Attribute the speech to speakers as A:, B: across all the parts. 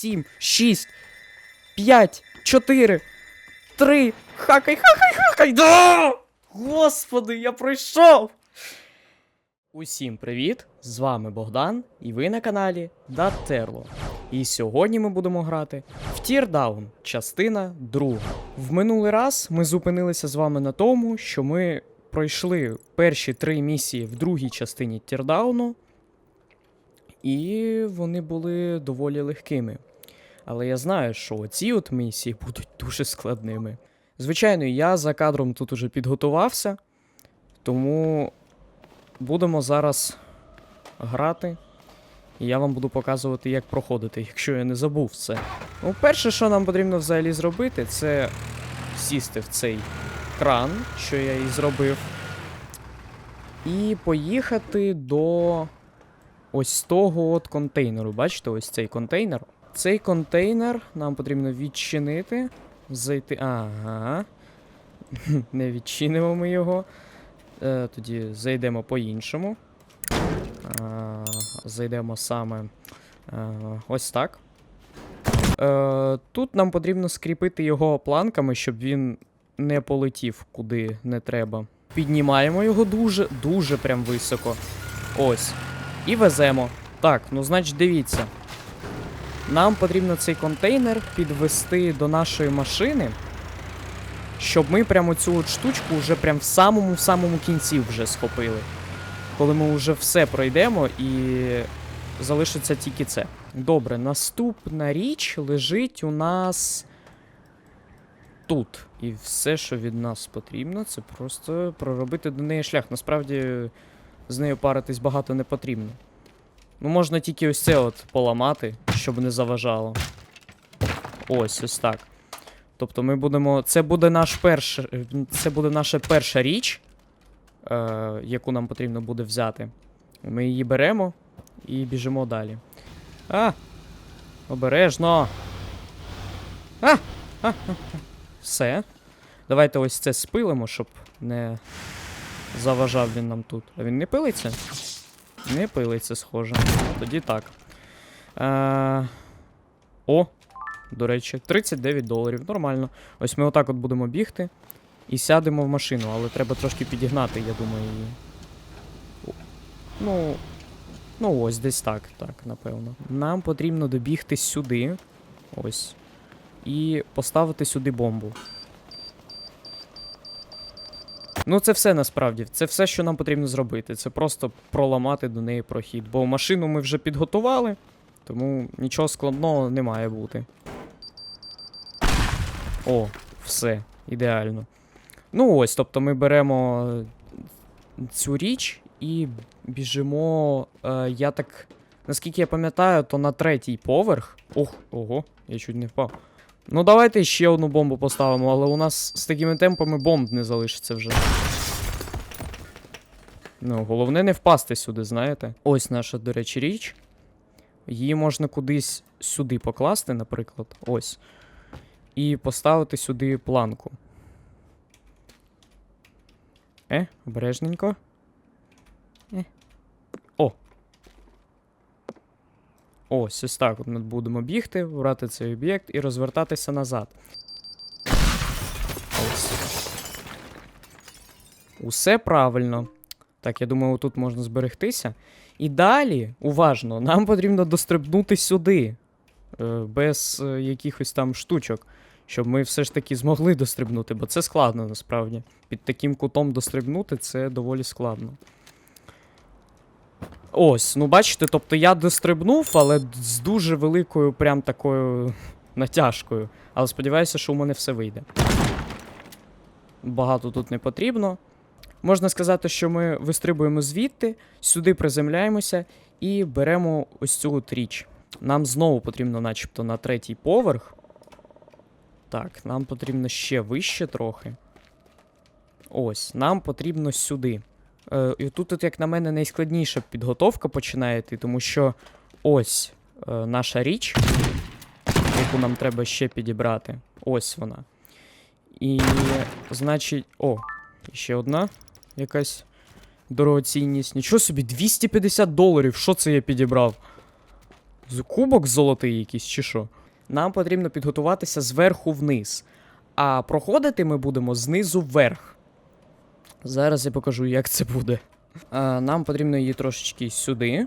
A: сім, шість, п'ять, чотири, три. Хакай, хакай, хакай. Да! Господи, я пройшов! Усім привіт! З вами Богдан, і ви на каналі Даттерло. І сьогодні ми будемо грати в Тірдаун, частина друга. В минулий раз ми зупинилися з вами на тому, що ми пройшли перші три місії в другій частині Тірдауну, і вони були доволі легкими. Але я знаю, що ці от місії будуть дуже складними. Звичайно, я за кадром тут уже підготувався, тому будемо зараз грати. І я вам буду показувати, як проходити, якщо я не забув це. Ну, перше, що нам потрібно взагалі зробити, це сісти в цей кран, що я і зробив. І поїхати до ось того от контейнеру. Бачите, ось цей контейнер. Цей контейнер нам потрібно відчинити. Зайти. Ага. Не відчинимо ми його. Е, тоді зайдемо по-іншому. Е, зайдемо саме е, ось так. Е, тут нам потрібно скріпити його планками, щоб він не полетів куди не треба. Піднімаємо його дуже, дуже прям високо. Ось. І веземо. Так, ну значить, дивіться. Нам потрібно цей контейнер підвести до нашої машини, щоб ми прямо цю от штучку вже прям в самому самому кінці вже схопили. Коли ми вже все пройдемо і залишиться тільки це. Добре, наступна річ лежить у нас тут. І все, що від нас потрібно, це просто проробити до неї шлях. Насправді з нею паритись багато не потрібно. Ну, можна тільки ось це от поламати, щоб не заважало. Ось, ось так. Тобто ми будемо. Це буде наш перш... Це буде наша перша річ, е, яку нам потрібно буде взяти. Ми її беремо і біжимо далі. А! Обережно! А! А! а. Все. Давайте ось це спилимо, щоб не заважав він нам тут. А він не пилиться? Не пилиться, схоже. Тоді так. Е... О! До речі, 39 доларів. Нормально. Ось ми отак от будемо бігти і сядемо в машину, але треба трошки підігнати, я думаю, її. Ну. Ну, ось десь так, так, напевно. Нам потрібно добігти сюди. Ось. І поставити сюди бомбу. Ну, це все насправді. Це все, що нам потрібно зробити. Це просто проламати до неї прохід. Бо машину ми вже підготували, тому нічого складного не має бути. О, все, ідеально. Ну ось, тобто ми беремо е, цю річ і біжимо. Е, я так. Наскільки я пам'ятаю, то на третій поверх. Ох, ого, я чуть не впав. Ну, давайте ще одну бомбу поставимо, але у нас з такими темпами бомб не залишиться вже. Ну, головне не впасти сюди, знаєте. Ось наша, до речі, річ. Її можна кудись сюди покласти, наприклад. Ось. І поставити сюди планку. Е, обережненько. Е. О. Ось, ось так. От ми будемо бігти, брати цей об'єкт і розвертатися назад. Ось. Усе правильно. Так, я думаю, тут можна зберегтися. І далі, уважно, нам потрібно дострибнути сюди. е, Без е, якихось там штучок. Щоб ми все ж таки змогли дострибнути, бо це складно насправді. Під таким кутом дострибнути це доволі складно. Ось, ну бачите, тобто я дострибнув, але з дуже великою прям такою натяжкою. Але сподіваюся, що у мене все вийде. Багато тут не потрібно. Можна сказати, що ми вистрибуємо звідти, сюди приземляємося і беремо ось цю от річ. Нам знову потрібно, начебто, на третій поверх. Так, нам потрібно ще вище трохи. Ось, нам потрібно сюди. Е, і тут, от, як на мене, найскладніша підготовка починає йти, тому що ось е, наша річ, яку нам треба ще підібрати. Ось вона. І, значить. О, ще одна якась дорогоцінність. Нічого собі, 250 доларів. Що це я підібрав? Кубок золотий якийсь чи що? Нам потрібно підготуватися зверху вниз. А проходити ми будемо знизу вверх. Зараз я покажу, як це буде. А, нам потрібно її трошечки сюди.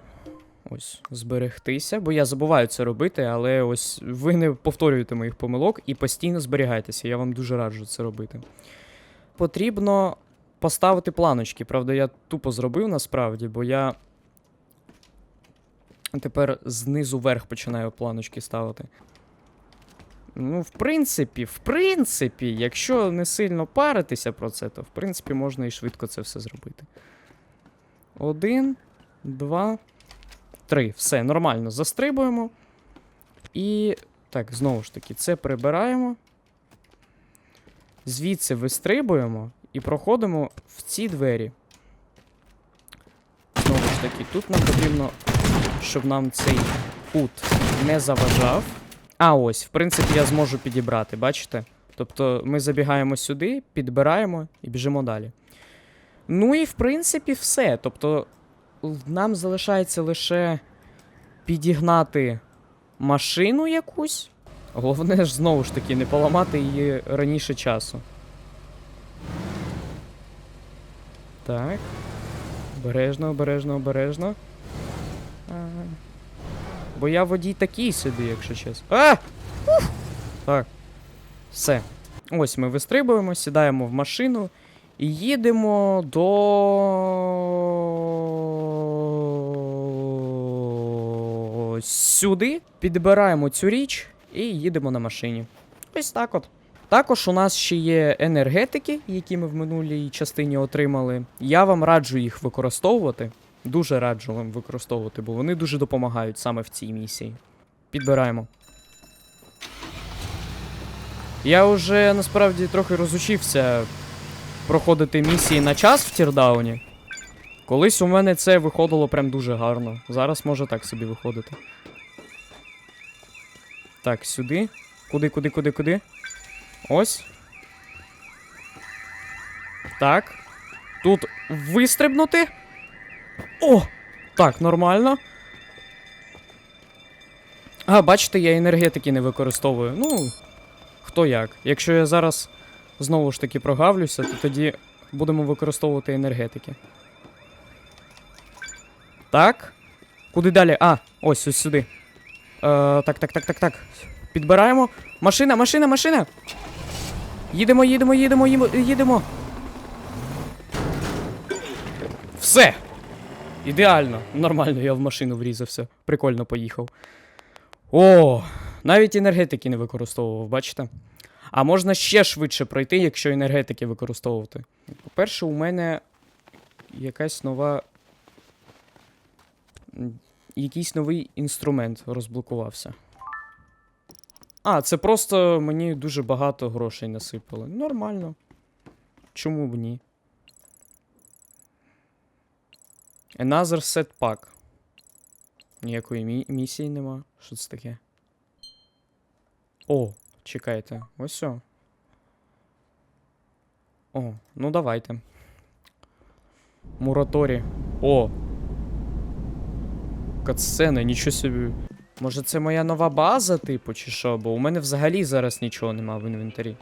A: Ось, зберегтися, бо я забуваю це робити, але ось ви не повторюєте моїх помилок і постійно зберігайтеся. Я вам дуже раджу це робити. Потрібно поставити планочки. Правда, я тупо зробив насправді, бо я тепер знизу вверх починаю планочки ставити. Ну, в принципі, в принципі, якщо не сильно паритися про це, то в принципі можна і швидко це все зробити. Один, два, три. Все, нормально. Застрибуємо. І. Так, знову ж таки, це прибираємо. Звідси вистрибуємо і проходимо в ці двері. Знову ж таки, тут нам потрібно, щоб нам цей кут не заважав. А ось, в принципі, я зможу підібрати, бачите? Тобто ми забігаємо сюди, підбираємо і біжимо далі. Ну і в принципі все. Тобто нам залишається лише підігнати машину якусь. Головне ж знову ж таки не поламати її раніше часу. Так. Обережно, обережно, обережно. А, Бо я водій такий собі, якщо чесно. А! Ух! Так. Все. Ось ми вистрибуємо, сідаємо в машину і їдемо до сюди. Підбираємо цю річ і їдемо на машині. Ось так от. Також у нас ще є енергетики, які ми в минулій частині отримали. Я вам раджу їх використовувати. Дуже раджу вам використовувати, бо вони дуже допомагають саме в цій місії. Підбираємо. Я вже насправді трохи розучився проходити місії на час в тірдауні. Колись у мене це виходило прям дуже гарно. Зараз може так собі виходити. Так, сюди. Куди, куди, куди, куди? Ось. Так. Тут вистрибнути. О! Так, нормально. А, бачите, я енергетики не використовую. Ну, хто як. Якщо я зараз знову ж таки прогавлюся, то тоді будемо використовувати енергетики. Так. Куди далі? А, ось ось сюди. Е, так, так, так, так, так. Підбираємо. Машина, машина, машина! Їдемо, їдемо, їдемо, їдемо. Все! Ідеально. Нормально, я в машину врізався. Прикольно поїхав. О, навіть енергетики не використовував, бачите? А можна ще швидше пройти, якщо енергетики використовувати. По-перше, у мене якась нова. Якийсь новий інструмент розблокувався. А, це просто мені дуже багато грошей насипали. Нормально. Чому б ні? Another set pack. Ніякої мі- місії нема. Що це таке? О, чекайте. Ось о. О, ну давайте. Мураторі. О. Катсцена, нічого собі. Може це моя нова база, типу, чи що? Бо у мене взагалі зараз нічого нема в інвентарі.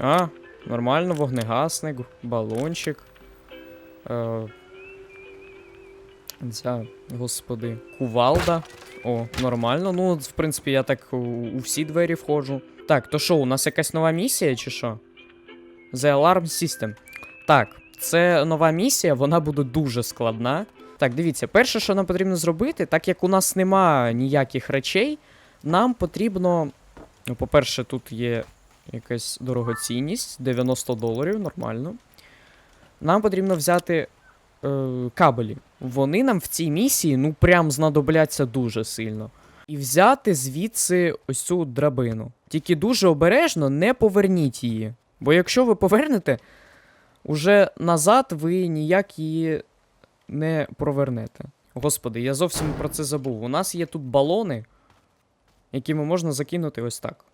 A: А, нормально, вогнегасник, балончик. Е, ця, господи, кувалда. О, нормально. Ну, в принципі, я так у, у всі двері входжу. Так, то що, у нас якась нова місія, чи що? The Alarm System. Так, це нова місія, вона буде дуже складна. Так, дивіться, перше, що нам потрібно зробити, так як у нас нема ніяких речей, нам потрібно. Ну, по-перше, тут є якась дорогоцінність, 90 доларів, нормально. Нам потрібно взяти е, кабелі. Вони нам в цій місії, ну, прям знадобляться дуже сильно. І взяти звідси ось цю драбину. Тільки дуже обережно не поверніть її. Бо якщо ви повернете, уже назад ви ніяк її не провернете. Господи, я зовсім про це забув. У нас є тут балони, якими можна закинути ось так.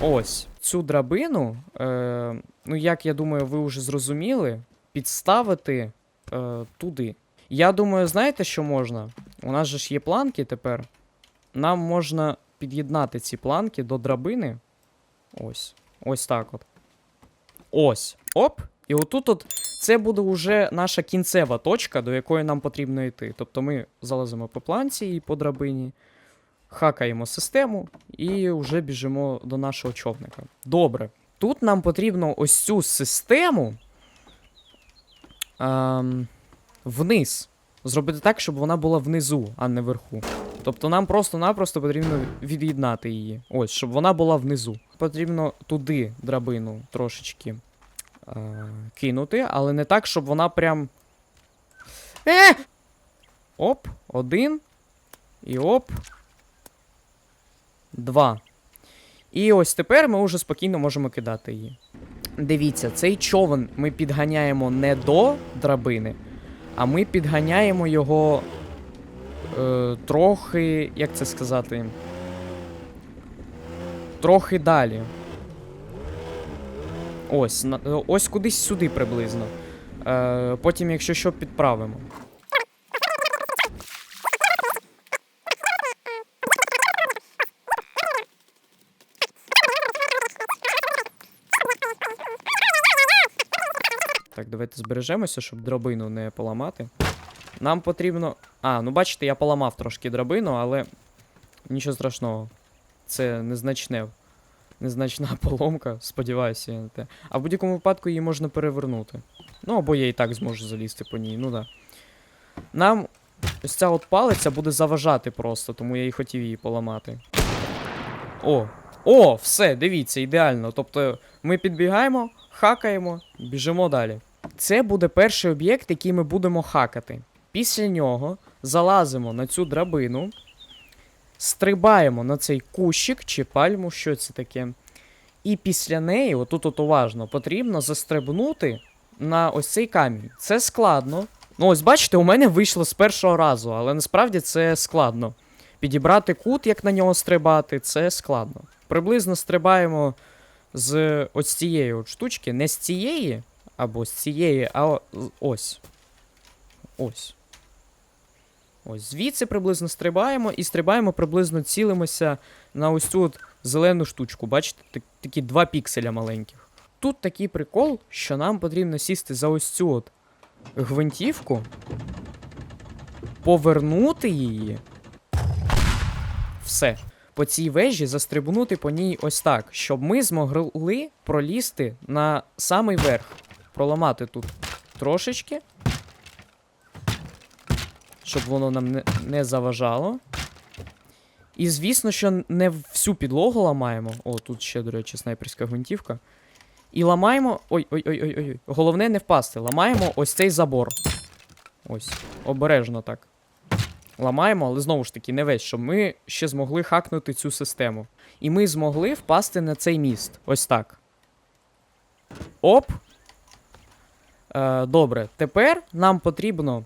A: Ось цю драбину, е, ну як я думаю, ви вже зрозуміли. підставити е, туди. Я думаю, знаєте, що можна? У нас же ж є планки тепер. Нам можна під'єднати ці планки до драбини. Ось. Ось так от. Ось. Оп. І отут от це буде вже наша кінцева точка, до якої нам потрібно йти. Тобто ми залазимо по планці і по драбині, хакаємо систему і вже біжимо до нашого човника. Добре. Тут нам потрібно ось цю систему ем, вниз. Зробити так, щоб вона була внизу, а не вверху. Тобто нам просто-напросто потрібно від'єднати її. Ось, щоб вона була внизу. Потрібно туди драбину трошечки е, кинути, але не так, щоб вона прям. Е! Оп, один. І оп. Два. І ось тепер ми вже спокійно можемо кидати її. Дивіться, цей човен ми підганяємо не до драбини, а ми підганяємо його е, трохи, як це сказати. Трохи далі. Ось, е, ось кудись сюди приблизно. Е, потім, якщо що, підправимо. Так, давайте збережемося, щоб драбину не поламати. Нам потрібно. А, ну бачите, я поламав трошки драбину, але нічого страшного. Це незначне. Незначна поломка, сподіваюся, я на те. А в будь-якому випадку її можна перевернути. Ну, або я і так зможу залізти по ній, ну да. Нам ось ця от палиця буде заважати просто, тому я і хотів її поламати. О! О, все, дивіться, ідеально. Тобто ми підбігаємо, хакаємо, біжимо далі. Це буде перший об'єкт, який ми будемо хакати. Після нього залазимо на цю драбину, стрибаємо на цей кущик чи пальму, що це таке. І після неї, отут от уважно, потрібно застрибнути на ось цей камінь. Це складно. Ну, ось бачите, у мене вийшло з першого разу, але насправді це складно. Підібрати кут, як на нього стрибати, це складно. Приблизно стрибаємо з ось цієї от штучки, не з цієї, або з цієї, а ось. Ось. Ось звідси приблизно стрибаємо і стрибаємо приблизно цілимося на ось цю от зелену штучку. Бачите, так, такі два пікселя маленьких. Тут такий прикол, що нам потрібно сісти за ось цю от гвинтівку, повернути її. Все. По цій вежі застрибнути по ній ось так, щоб ми змогли пролізти на самий верх. Проламати тут трошечки. Щоб воно нам не, не заважало. І звісно, що не всю підлогу ламаємо. О, тут ще, до речі, снайперська гвинтівка. І ламаємо. Ой-ой-ой-ой-ой. Головне не впасти. Ламаємо ось цей забор. Ось. Обережно так. Ламаємо, але знову ж таки, не весь, щоб ми ще змогли хакнути цю систему. І ми змогли впасти на цей міст. Ось так. Оп. Е, добре, тепер нам потрібно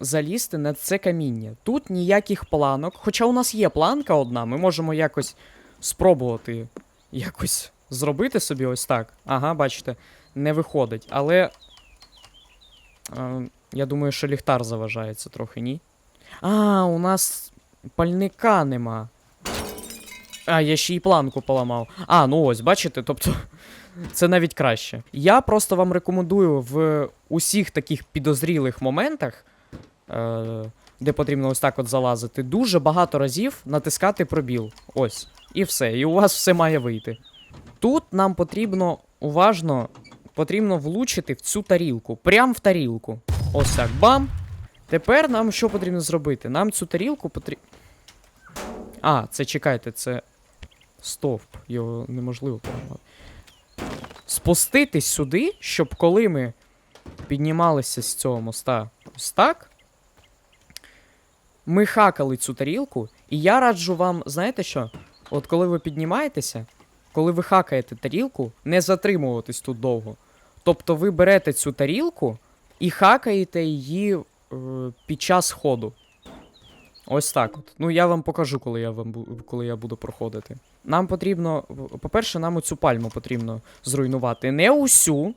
A: залізти на це каміння. Тут ніяких планок. Хоча у нас є планка одна, ми можемо якось спробувати якось зробити собі ось так. Ага, бачите, не виходить. Але. Е, я думаю, що ліхтар заважається трохи, ні? А, у нас пальника нема. А, я ще й планку поламав. А, ну ось, бачите, тобто. Це навіть краще. Я просто вам рекомендую в усіх таких підозрілих моментах, е, де потрібно ось так от залазити, дуже багато разів натискати пробіл. Ось. І все. І у вас все має вийти. Тут нам потрібно уважно потрібно влучити в цю тарілку. Прям в тарілку. Ось так. Бам! Тепер нам що потрібно зробити? Нам цю тарілку потрібно. А, це чекайте, це стовп. Його неможливо поламати. Спуститись сюди, щоб коли ми піднімалися з цього моста ось так. Ми хакали цю тарілку, і я раджу вам, знаєте що? От коли ви піднімаєтеся, коли ви хакаєте тарілку, не затримуватись тут довго. Тобто ви берете цю тарілку і хакаєте її під час ходу. Ось так от. Ну я вам покажу, коли я вам коли я буду проходити. Нам потрібно, по-перше, нам оцю пальму потрібно зруйнувати. Не усю.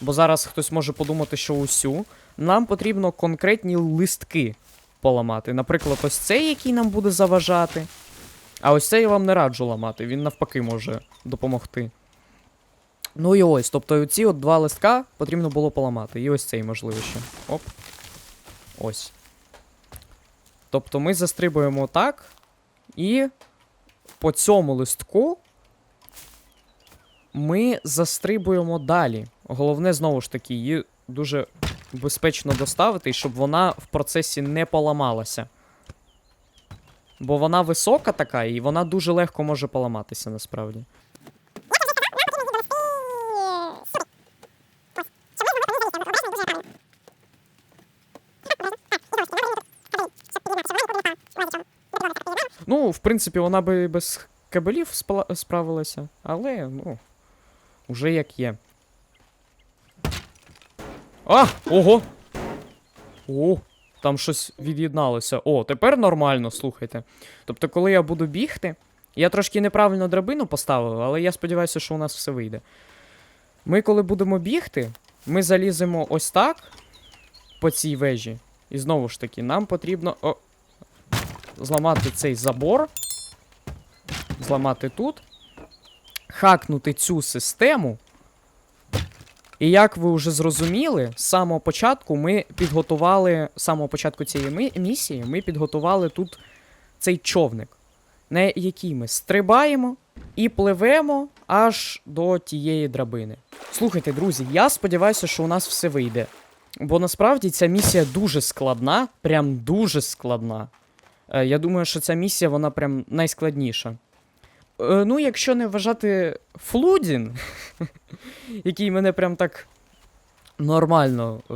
A: бо зараз хтось може подумати, що усю, нам потрібно конкретні листки поламати. Наприклад, ось цей, який нам буде заважати. А ось цей я вам не раджу ламати, він навпаки може допомогти. Ну і ось, тобто ці от два листка потрібно було поламати. І ось цей можливо ще. Оп. Ось. Тобто ми застрибуємо так. І по цьому листку ми застрибуємо далі. Головне, знову ж таки, її дуже безпечно доставити, щоб вона в процесі не поламалася. Бо вона висока така, і вона дуже легко може поламатися насправді. Принципі, вона би без кабелів спала- справилася, але, ну, уже як є. А! Ого! О, там щось від'єдналося. О, тепер нормально, слухайте. Тобто, коли я буду бігти, я трошки неправильно драбину поставив, але я сподіваюся, що у нас все вийде. Ми, коли будемо бігти, ми заліземо ось так по цій вежі. І знову ж таки, нам потрібно. О, зламати цей забор, зламати тут, хакнути цю систему. І як ви вже зрозуміли, з самого початку ми підготували, з самого початку цієї місії, ми підготували тут цей човник, на який ми стрибаємо і пливемо аж до тієї драбини. Слухайте, друзі, я сподіваюся, що у нас все вийде. Бо насправді ця місія дуже складна, прям дуже складна. Е, Я думаю, що ця місія вона прям найскладніша. Е, Ну, якщо не вважати Флудін, який мене прям так нормально е,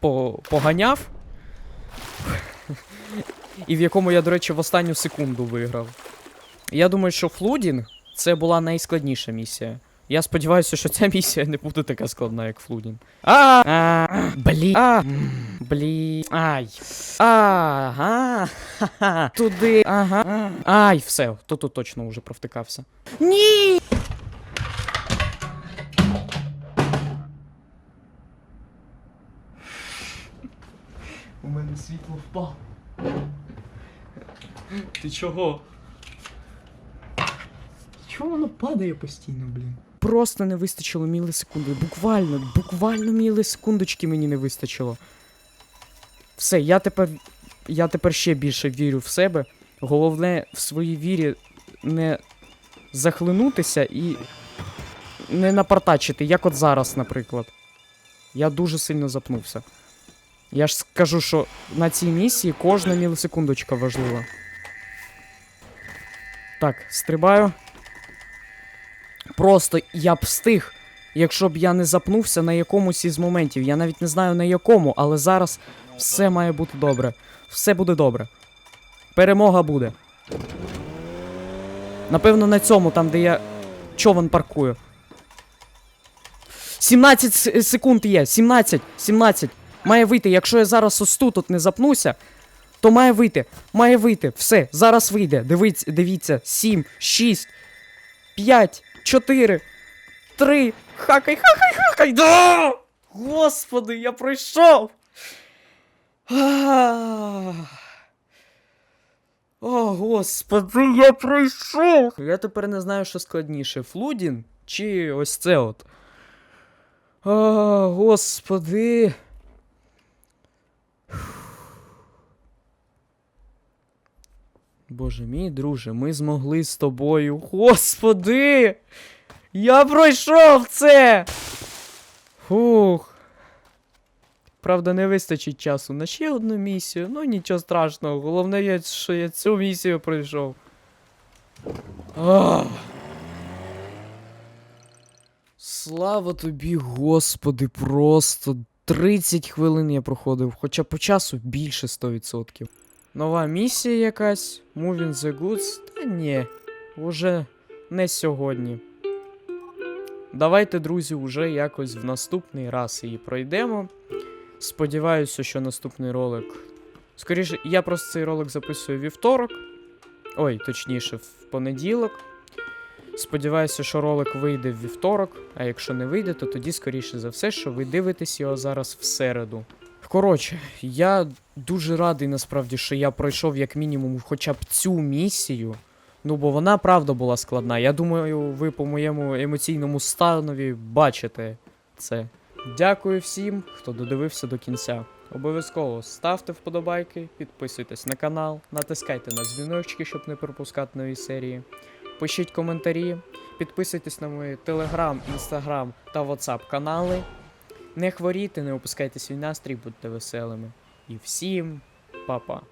A: по, поганяв. І в якому я, до речі, в останню секунду виграв. Я думаю, що Флудінг це була найскладніша місія. Я сподіваюся, що ця місія не буде така складна, як Флудін. А, а, блі. А, блі. Ай. Ага. Туди. Ага. Ай, все, то тут точно вже провтикався. Ні. У мене світло впало. Ти чого? Чого воно падає постійно, блін? Просто не вистачило мілісекунди. Буквально, буквально мілісекундочки мені не вистачило. Все, я тепер. Я тепер ще більше вірю в себе. Головне в своїй вірі не захлинутися і не напартачити, як от зараз, наприклад. Я дуже сильно запнувся. Я ж скажу, що на цій місії кожна мілісекундочка важлива. Так, стрибаю. Просто я б встиг, якщо б я не запнувся на якомусь із моментів. Я навіть не знаю на якому, але зараз все має бути добре. Все буде добре. Перемога буде. Напевно, на цьому, там, де я човен паркую. 17 секунд є. 17, 17. Має вийти. Якщо я зараз ось тут от не запнуся, то має вийти. Має вийти. Все, зараз вийде. Дивіться, дивіться. 7, 6, 5, 4, 3. Хакай, хакай, хакай. Да! Господи, я пройшов. О, господи, я пройшов. Я тепер не знаю, що складніше: Флудін чи ось це от. О, господи. Боже мій друже, ми змогли з тобою. Господи! Я пройшов це! Фух. Правда, не вистачить часу на ще одну місію. Ну нічого страшного. Головне, що я цю місію пройшов. Ах. Слава тобі, Господи, просто 30 хвилин я проходив, хоча по часу більше 100%. Нова місія якась, Moving the Goods. Та ні, уже не сьогодні. Давайте, друзі, уже якось в наступний раз її пройдемо. Сподіваюся, що наступний ролик. Скоріше, я просто цей ролик записую вівторок. Ой, точніше, в понеділок. Сподіваюся, що ролик вийде в вівторок, а якщо не вийде, то тоді, скоріше за все, що ви дивитесь його зараз в середу. Коротше, я дуже радий насправді, що я пройшов як мінімум хоча б цю місію. Ну, бо вона правда була складна. Я думаю, ви по моєму емоційному станові бачите це. Дякую всім, хто додивився до кінця. Обов'язково ставте вподобайки, підписуйтесь на канал, натискайте на дзвіночки, щоб не пропускати нові серії. Пишіть коментарі, підписуйтесь на мої телеграм, інстаграм та ватсап канали. Не хворійте, не опускайте свій настрій, будьте веселими. І всім па-па.